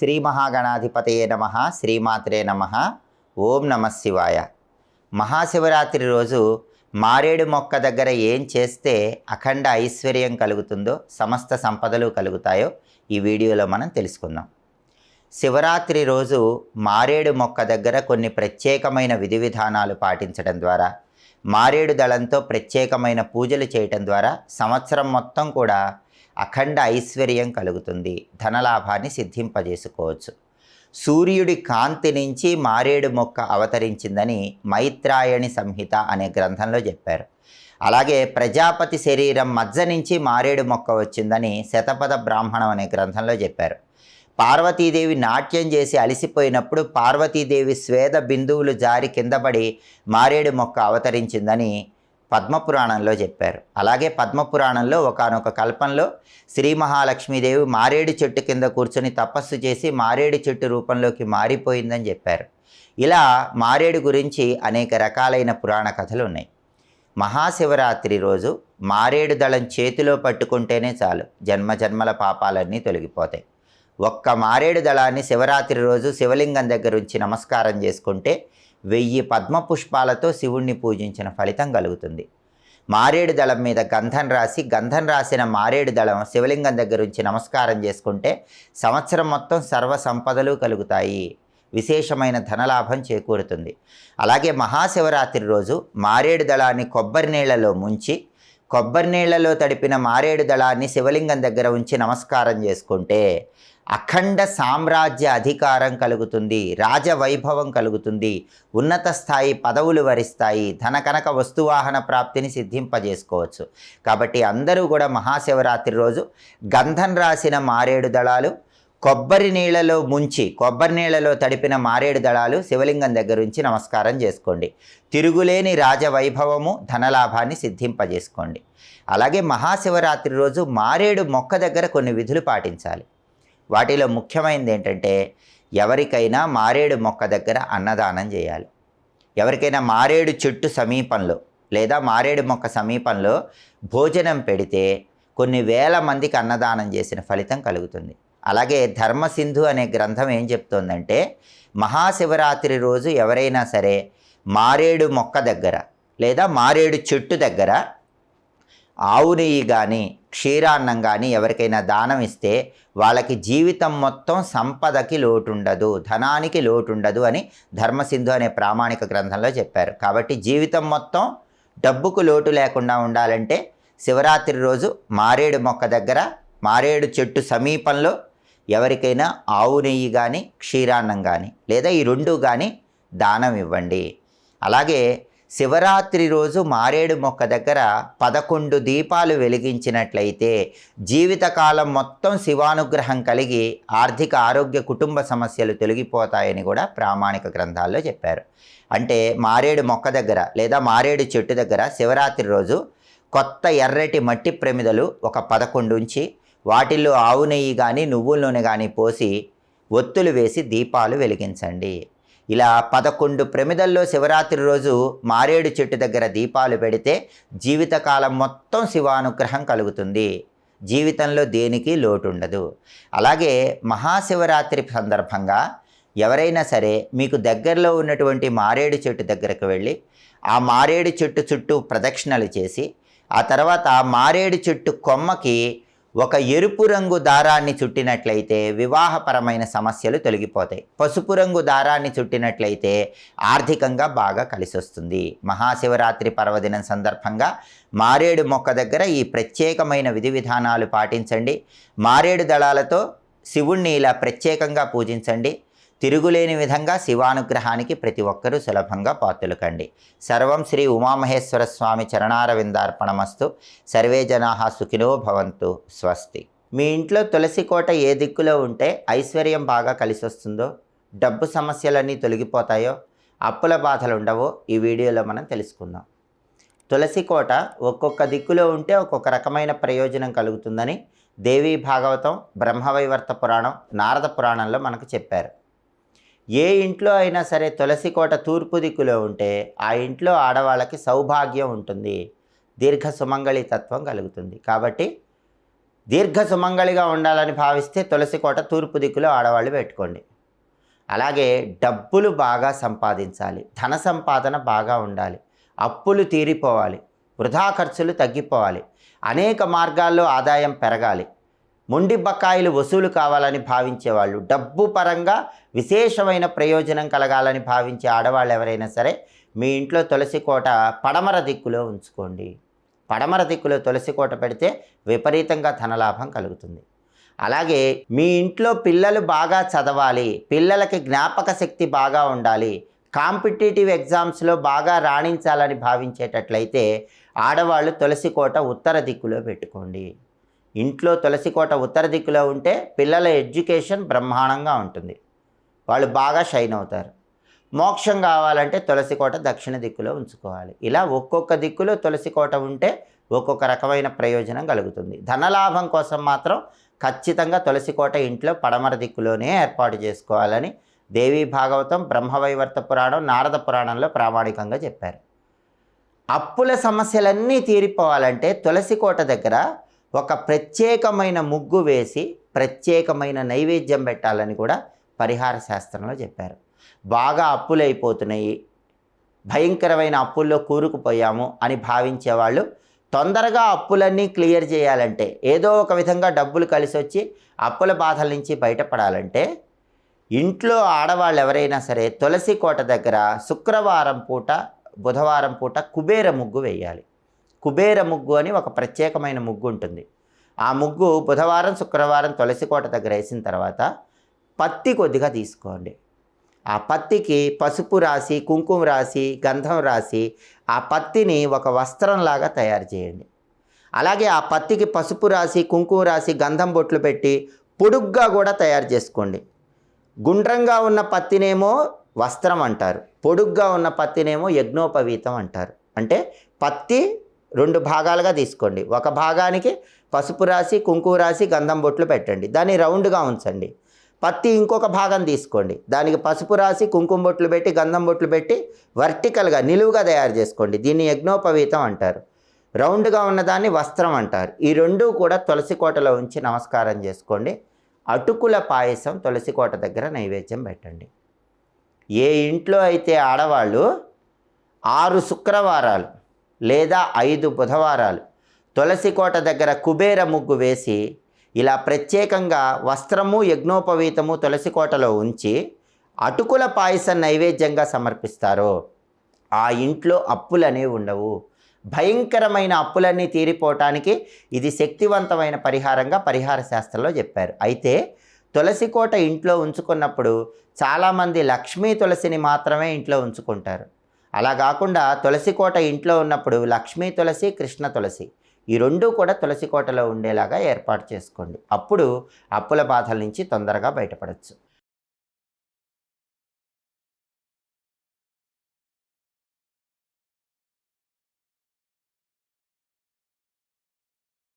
శ్రీ మహాగణాధిపతయే నమ శ్రీమాత్రే నమ ఓం నమ శివాయ. మహాశివరాత్రి రోజు మారేడు మొక్క దగ్గర ఏం చేస్తే అఖండ ఐశ్వర్యం కలుగుతుందో సమస్త సంపదలు కలుగుతాయో ఈ వీడియోలో మనం తెలుసుకుందాం. శివరాత్రి రోజు మారేడు మొక్క దగ్గర కొన్ని ప్రత్యేకమైన విధి విధానాలు పాటించడం ద్వారా మారేడు దళంతో ప్రత్యేకమైన పూజలు చేయటం ద్వారా సంవత్సరం మొత్తం కూడా అఖండ ఐశ్వర్యం కలుగుతుంది. ధనలాభాన్ని సిద్ధింపజేసుకోవచ్చు. సూర్యుడి కాంతి నుంచి మారేడు మొక్క అవతరించిందని మైత్రాయణి సంహిత అనే గ్రంథంలో చెప్పారు. అలాగే ప్రజాపతి శరీరం మజ్జ నుంచి మారేడు మొక్క వచ్చిందని శతపథ బ్రాహ్మణం అనే గ్రంథంలో చెప్పారు. పార్వతీదేవి నాట్యం చేసి అలసిపోయినప్పుడు పార్వతీదేవి స్వేద బిందువులు జారి కిందపడి మారేడు మొక్క అవతరించిందని పద్మపురాణంలో చెప్పారు. అలాగే పద్మపురాణంలో ఒకనొక కల్పంలో శ్రీ మహాలక్ష్మీదేవి మారేడు చెట్టు కింద కూర్చొని తపస్సు చేసి మారేడు చెట్టు రూపంలోకి మారిపోయిందని చెప్పారు. ఇలా మారేడు గురించి అనేక రకాలైన పురాణ కథలు ఉన్నాయి. మహాశివరాత్రి రోజు మారేడు దళం చేతిలో పట్టుకుంటేనే చాలు జన్మ జన్మల పాపాలన్నీ తొలగిపోతాయి. ఒక్క మారేడు దళాన్ని శివరాత్రి రోజు శివలింగం దగ్గర ఉంచి నమస్కారం చేసుకుంటే వెయ్యి పద్మ పుష్పాలతో శివుణ్ణి పూజించిన ఫలితం కలుగుతుంది. మారేడు దళం మీద గంధం రాసి గంధం రాసిన మారేడు దళం శివలింగం దగ్గర ఉంచి నమస్కారం చేసుకుంటే సంవత్సరం మొత్తం సర్వ సంపదలు కలుగుతాయి. విశేషమైన ధనలాభం చేకూరుతుంది. అలాగే మహాశివరాత్రి రోజు మారేడు దళాన్ని కొబ్బరి నీళ్ళలో ముంచి కొబ్బరి నీళ్ళలో తడిపిన మారేడు దళాన్ని శివలింగం దగ్గర ఉంచి నమస్కారం చేసుకుంటే అఖండ సామ్రాజ్య అధికారం కలుగుతుంది రాజవైభవం కలుగుతుంది ఉన్నత స్థాయి పదవులు వరిస్తాయి ధన కనక వస్తువాహన ప్రాప్తిని సిద్ధింపజేసుకోవచ్చు. కాబట్టి అందరూ కూడా మహాశివరాత్రి రోజు గంధం రాసిన మారేడు దళాలు కొబ్బరి నీళ్ళలో ముంచి కొబ్బరి నీళ్ళలో తడిపిన మారేడు దళాలు శివలింగం దగ్గర ఉంచి నమస్కారం చేసుకోండి. తిరుగులేని రాజవైభవము ధనలాభాన్ని సిద్ధింపజేసుకోండి. అలాగే మహాశివరాత్రి రోజు మారేడు మొక్క దగ్గర కొన్ని విధులు పాటించాలి. వాటిలో ముఖ్యమైనది ఏంటంటే ఎవరికైనా మారేడు మొక్క దగ్గర అన్నదానం చేయాలి. ఎవరికైనా మారేడు చెట్టు సమీపంలో లేదా మారేడు మొక్క సమీపంలో భోజనం పెడితే కొన్ని వేల మందికి అన్నదానం చేసిన ఫలితం కలుగుతుంది. అలాగే ధర్మసింధు అనే గ్రంథం ఏం చెప్తోందంటే మహాశివరాత్రి రోజు ఎవరైనా సరే మారేడు మొక్క దగ్గర లేదా మారేడు చెట్టు దగ్గర ఆవు నెయ్యి కానీ క్షీరాన్నం కానీ ఎవరికైనా దానం ఇస్తే వాళ్ళకి జీవితం మొత్తం సంపదకి లోటుండదు ధనానికి లోటుండదు అని ధర్మసింధు అనే ప్రామాణిక గ్రంథంలో చెప్పారు. కాబట్టి జీవితం మొత్తం డబ్బుకు లోటు లేకుండా ఉండాలంటే శివరాత్రి రోజు మారేడు మొక్క దగ్గర మారేడు చెట్టు సమీపంలో ఎవరికైనా ఆవు నెయ్యి కానీ క్షీరాన్నం కానీ లేదా ఈ రెండు కానీ దానం ఇవ్వండి. అలాగే శివరాత్రి రోజు మారేడు మొక్క దగ్గర పదకొండు దీపాలు వెలిగించినట్లయితే జీవితకాలం మొత్తం శివానుగ్రహం కలిగి ఆర్థిక ఆరోగ్య కుటుంబ సమస్యలు తొలగిపోతాయని కూడా ప్రామాణిక గ్రంథాల్లో చెప్పారు. అంటే మారేడు మొక్క దగ్గర లేదా మారేడు చెట్టు దగ్గర శివరాత్రి రోజు కొత్త ఎర్రటి మట్టి ప్రమిదలు ఒక పదకొండు ఉంచి వాటిల్లో ఆవు నెయ్యి కానీ నువ్వుల నూనె కానీ పోసి ఒత్తులు వేసి దీపాలు వెలిగించండి. ఇలా పదకొండు ప్రమిదల్లో శివరాత్రి రోజు మారేడు చెట్టు దగ్గర దీపాలు పెడితే జీవితకాలం మొత్తం శివానుగ్రహం కలుగుతుంది. జీవితంలో దేనికి లోటు ఉండదు అలాగే మహాశివరాత్రి సందర్భంగా ఎవరైనా సరే మీకు దగ్గరలో ఉన్నటువంటి మారేడు చెట్టు దగ్గరకు వెళ్ళి ఆ మారేడు చెట్టు చుట్టూ ప్రదక్షిణలు చేసి ఆ తర్వాత మారేడు చెట్టు కొమ్మకి ఒక ఎరుపు రంగు దారాన్ని చుట్టినట్లయితే వివాహపరమైన సమస్యలు తొలగిపోతాయి. పసుపు రంగు దారాన్ని చుట్టినట్లయితే ఆర్థికంగా బాగా కలిసొస్తుంది. మహాశివరాత్రి పర్వదినం సందర్భంగా మారేడు మొక్క దగ్గర ఈ ప్రత్యేకమైన విధి విధానాలు పాటించండి. మారేడు దళాలతో శివుణ్ణి ఇలా ప్రత్యేకంగా పూజించండి. తిరుగులేని విధంగా శివానుగ్రహానికి ప్రతి ఒక్కరూ సులభంగా పాత్రలు కండి సర్వం శ్రీ ఉమామహేశ్వర స్వామి చరణారవిందార్పణమస్తు. సర్వే జనా సుఖినో భవంతు. స్వస్తి. మీ ఇంట్లో తులసి కోట ఏ దిక్కులో ఉంటే ఐశ్వర్యం బాగా కలిసి వస్తుందో డబ్బు సమస్యలన్నీ తొలగిపోతాయో అప్పుల బాధలు ఉండవో ఈ వీడియోలో మనం తెలుసుకుందాం. తులసి కోట ఒక్కొక్క దిక్కులో ఉంటే ఒక్కొక్క రకమైన ప్రయోజనం కలుగుతుందని దేవీ భాగవతం బ్రహ్మవైవర్త పురాణం నారద పురాణంలో మనకు చెప్పారు. ఏ ఇంట్లో అయినా సరే తులసి కోట తూర్పు దిక్కులో ఉంటే ఆ ఇంట్లో ఆడవాళ్ళకి సౌభాగ్యం ఉంటుంది. దీర్ఘ సుమంగళి తత్వం కలుగుతుంది. కాబట్టి దీర్ఘ సుమంగళిగా ఉండాలని భావిస్తే తులసి కోట తూర్పు దిక్కులో ఆడవాళ్ళు పెట్టుకోండి. అలాగే డబ్బులు బాగా సంపాదించాలి. ధన సంపాదన బాగా ఉండాలి. అప్పులు తీరిపోవాలి. వృధా ఖర్చులు తగ్గిపోవాలి. అనేక మార్గాల్లో ఆదాయం పెరగాలి. మొండి బకాయిలు వసూలు కావాలని భావించేవాళ్ళు డబ్బు పరంగా విశేషమైన ప్రయోజనం కలగాలని భావించే ఆడవాళ్ళు ఎవరైనా సరే మీ ఇంట్లో తులసి కోట పడమర దిక్కులో ఉంచుకోండి. పడమర దిక్కులో తులసి కోట పెడితే విపరీతంగా ధనలాభం కలుగుతుంది. అలాగే మీ ఇంట్లో పిల్లలు బాగా చదవాలి పిల్లలకి జ్ఞాపక శక్తి బాగా ఉండాలి కాంపిటేటివ్ ఎగ్జామ్స్లో బాగా రాణించాలని భావించేటట్లయితే ఆడవాళ్ళు తులసి కోట ఉత్తర దిక్కులో పెట్టుకోండి. ఇంట్లో తులసి కోట ఉత్తర దిక్కులో ఉంటే పిల్లల ఎడ్యుకేషన్ బ్రహ్మాండంగా ఉంటుంది. వాళ్ళు బాగా షైన్ అవుతారు. మోక్షం కావాలంటే తులసి కోట దక్షిణ దిక్కులో ఉంచుకోవాలి. ఇలా ఒక్కొక్క దిక్కులో తులసి కోట ఉంటే ఒక్కొక్క రకమైన ప్రయోజనం కలుగుతుంది. ధనలాభం కోసం మాత్రం ఖచ్చితంగా తులసి కోట ఇంట్లో పడమర దిక్కులోనే ఏర్పాటు చేసుకోవాలని దేవీ భాగవతం బ్రహ్మవైవర్త పురాణం నారద పురాణంలో ప్రామాణికంగా చెప్పారు. అప్పుల సమస్యలన్నీ తీరిపోవాలంటే తులసి కోట దగ్గర ఒక ప్రత్యేకమైన ముగ్గు వేసి ప్రత్యేకమైన నైవేద్యం పెట్టాలని కూడా పరిహార శాస్త్రంలో చెప్పారు. బాగా అప్పులైపోతున్నాయి. భయంకరమైన అప్పుల్లో కూరుకుపోయాము అని భావించేవాళ్ళు తొందరగా అప్పులన్నీ క్లియర్ చేయాలంటే ఏదో ఒక విధంగా డబ్బులు కలిసి వచ్చి అప్పుల బాధల నుంచి బయటపడాలంటే ఇంట్లో ఆడవాళ్ళు ఎవరైనా సరే తులసి కోట దగ్గర శుక్రవారం పూట బుధవారం పూట కుబేర ముగ్గు వేయాలి. కుబేర ముగ్గు అని ఒక ప్రత్యేకమైన ముగ్గు ఉంటుంది. ఆ ముగ్గు బుధవారం శుక్రవారం తులసికోట దగ్గర వేసిన తర్వాత పత్తి కొద్దిగా తీసుకోండి. ఆ పత్తికి పసుపు రాసి కుంకుమ రాసి గంధం రాసి ఆ పత్తిని ఒక వస్త్రంలాగా తయారు చేయండి. అలాగే ఆ పత్తికి పసుపు రాసి కుంకుమ రాసి గంధం బొట్లు పెట్టి పొడుగ్గా కూడా తయారు చేసుకోండి. గుండ్రంగా ఉన్న పత్తినేమో వస్త్రం అంటారు. పొడుగ్గా ఉన్న పత్తినేమో యజ్ఞోపవీతం అంటారు. అంటే పత్తి రెండు భాగాలుగా తీసుకోండి. ఒక భాగానికి పసుపు రాసి కుంకుమ రాసి గంధం బొట్లు పెట్టండి. దాన్ని రౌండ్గా ఉంచండి. పత్తి ఇంకొక భాగం తీసుకోండి. దానికి పసుపు రాసి కుంకుమ బొట్లు పెట్టి గంధం బొట్లు పెట్టి వర్టికల్గా నిలువుగా తయారు చేసుకోండి. దీన్ని యజ్ఞోపవీతం అంటారు. రౌండ్గా ఉన్నదాన్ని వస్త్రం అంటారు. ఈ రెండు కూడా తులసి కోటలో ఉంచి నమస్కారం చేసుకోండి. అటుకుల పాయసం తులసి కోట దగ్గర నైవేద్యం పెట్టండి. ఏ ఇంట్లో అయితే ఆడవాళ్ళు ఆరు శుక్రవారాలు లేదా ఐదు బుధవారాలు. తులసి కోట దగ్గర కుబేర ముగ్గు వేసి ఇలా ప్రత్యేకంగా వస్త్రము యజ్ఞోపవీతము తులసి కోటలో ఉంచి అటుకుల పాయసం నైవేద్యంగా సమర్పిస్తారు. ఆ ఇంట్లో అప్పులనేవి ఉండవు. భయంకరమైన అప్పులన్నీ తీరిపోవటానికి ఇది శక్తివంతమైన పరిహారంగా పరిహార శాస్త్రంలో చెప్పారు. అయితే తులసి కోట ఇంట్లో ఉంచుకున్నప్పుడు చాలామంది లక్ష్మీ తులసిని మాత్రమే ఇంట్లో ఉంచుకుంటారు. అలా కాకుండా తులసి కోట ఇంట్లో ఉన్నప్పుడు లక్ష్మీ తులసి కృష్ణ తులసి ఈ రెండూ కూడా తులసి కోటలో ఉండేలాగా ఏర్పాటు చేసుకోండి. అప్పుడు అప్పుల బాధల నుంచి తొందరగా బయటపడవచ్చు